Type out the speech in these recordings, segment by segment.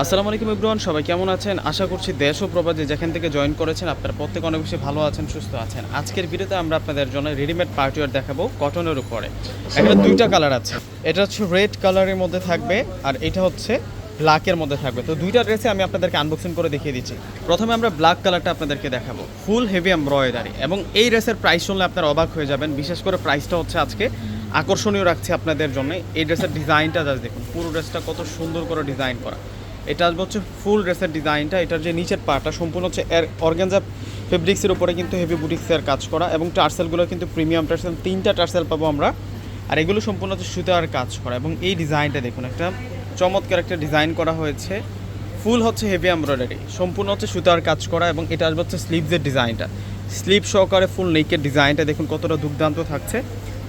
আসসালামু আলাইকুম ইব্রুয়ান সবাই কেমন আছেন? আশা করছি দেশ ও প্রবাদে যেখান থেকে জয়েন করেছেন, আপনারা প্রত্যেক অনেক বেশি ভালো আছেন, সুস্থ আছেন। আজকের ভিডিওতে আমরা আপনাদের জন্য রেডিমেড পার্টিওয়ার দেখাবো কটনের উপরে। এখানে দুইটা কালার আছে। এটা হচ্ছে রেড কালারের মধ্যে থাকবে আর এটা হচ্ছে ব্ল্যাকের মধ্যে থাকবে। তো দুইটা ড্রেসে আমি আপনাদেরকে আনবক্সিং করে দেখিয়ে দিচ্ছি। প্রথমে আমরা ব্ল্যাক কালারটা আপনাদেরকে দেখাবো। ফুল হেভি এমব্রয়ডারি এবং এই ড্রেসের প্রাইস শুনলে আপনারা অবাক হয়ে যাবেন। বিশেষ করে প্রাইসটা হচ্ছে আজকে আকর্ষণীয় রাখছে আপনাদের জন্য। এই ড্রেসের ডিজাইনটা দেখুন। পুরো ড্রেসটা কত সুন্দর করে ডিজাইন করা। এটা আসবে হচ্ছে ফুল ড্রেসের ডিজাইনটা এটার যে নিচের পাটা সম্পূর্ণ হচ্ছে এর অর্গানজা ফেব্রিক্সের উপরে কিন্তু হেভি বুটিক্সের কাজ করা এবং টার্সেলগুলো কিন্তু প্রিমিয়াম টার্সেল তিনটা টার্সেল পাবো আমরা। আর এগুলো সম্পূর্ণ হচ্ছে সুতার কাজ করা এবং এই ডিজাইনটা দেখুন, একটা চমৎকার একটা ডিজাইন করা হয়েছে। ফুল হচ্ছে হেভি এমব্রয়ডারি সম্পূর্ণ হচ্ছে সুতার কাজ করা এবং এটা আসবে হচ্ছে স্লিভসের ডিজাইনটা স্লিভ সহকারে ফুল নেকের ডিজাইনটা দেখুন কতটা দুর্দান্ত থাকছে।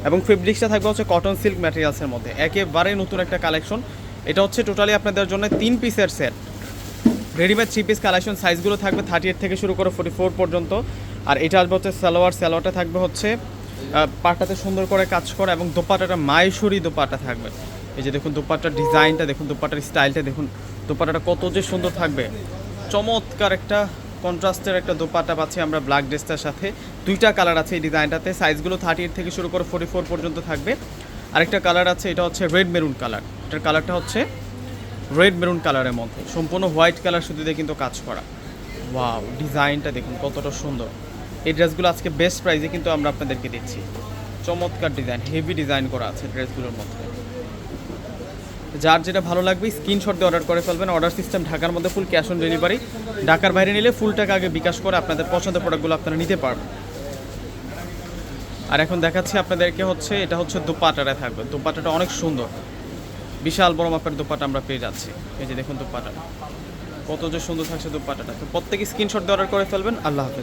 এবং ফেব্রিক্সটা থাকবে হচ্ছে কটন সিল্ক ম্যাটেরিয়ালসের মধ্যে। একেবারে নতুন একটা কালেকশন এটা হচ্ছে টোটালি আপনাদের জন্য তিন পিসের set. Readymade three piece collection সাইজগুলো থাকবে থার্টি এইট থেকে শুরু করে ফোর্টি ফোর পর্যন্ত। আর এটা আসবে হচ্ছে সালোয়ার, সালোয়ারটা থাকবে হচ্ছে পাটাতে সুন্দর করে কাজ করা এবং দোপাটাটা মায়েশ্বরী দোপাটা থাকবে। এই যে দেখুন দোপাটার ডিজাইনটা, দেখুন দোপাটার স্টাইলটা, দেখুন দোপাটাটা কত যে সুন্দর থাকবে। চমৎকার একটা কন্ট্রাস্টের একটা দোপাটা পাচ্ছি আমরা ব্ল্যাক ড্রেসটার সাথে। দুইটা কালার আছে এই ডিজাইনটাতে। সাইজগুলো থার্টি এইট থেকে শুরু করে ফোর্টি ফোর পর্যন্ত থাকবে। আরেকটা কালার আছে, এটা হচ্ছে রেড মেরুন কালার এটার কালারটা হচ্ছে রেড মেরুন কালারের মধ্যে। সম্পূর্ণ হোয়াইট কালার শুধু দিয়ে কিন্তু কাজ করা। ওয়াও ডিজাইনটা দেখুন, কতটা সুন্দর। এই ড্রেসগুলো আজকে বেস্ট প্রাইসে কিন্তু আমরা আপনাদেরকে দিচ্ছি। চমৎকার ডিজাইন হেভি ডিজাইন করা আছে ড্রেসগুলোর মধ্যে। যার যেটা ভালো লাগবে স্ক্রিনশট দিয়ে অর্ডার করে ফেলবেন। অর্ডার সিস্টেম ঢাকার মধ্যে ফুল ক্যাশ অন ডেলিভারি ঢাকার বাইরে নিলে ফুল টাকা আগে বিকাশ করে আপনাদের পছন্দের প্রোডাক্টগুলো আপনারা নিতে পারবেন। আর এখন দেখাচ্ছি আপনাদেরকে হচ্ছে, এটা হচ্ছে দুপাটারে থাকবে। দুপাটাটা অনেক সুন্দর। বিশাল বড় মাপের দুপাটা আমরা পেয়ে যাচ্ছি। এই যে দেখুন দুপাটা। কত যে সুন্দর থাকছে দুপাটাটা। তো প্রত্যেকে স্ক্রিনশট দিয়ে অর্ডার করে ফেলবেন। আল্লাহ হাফেজ।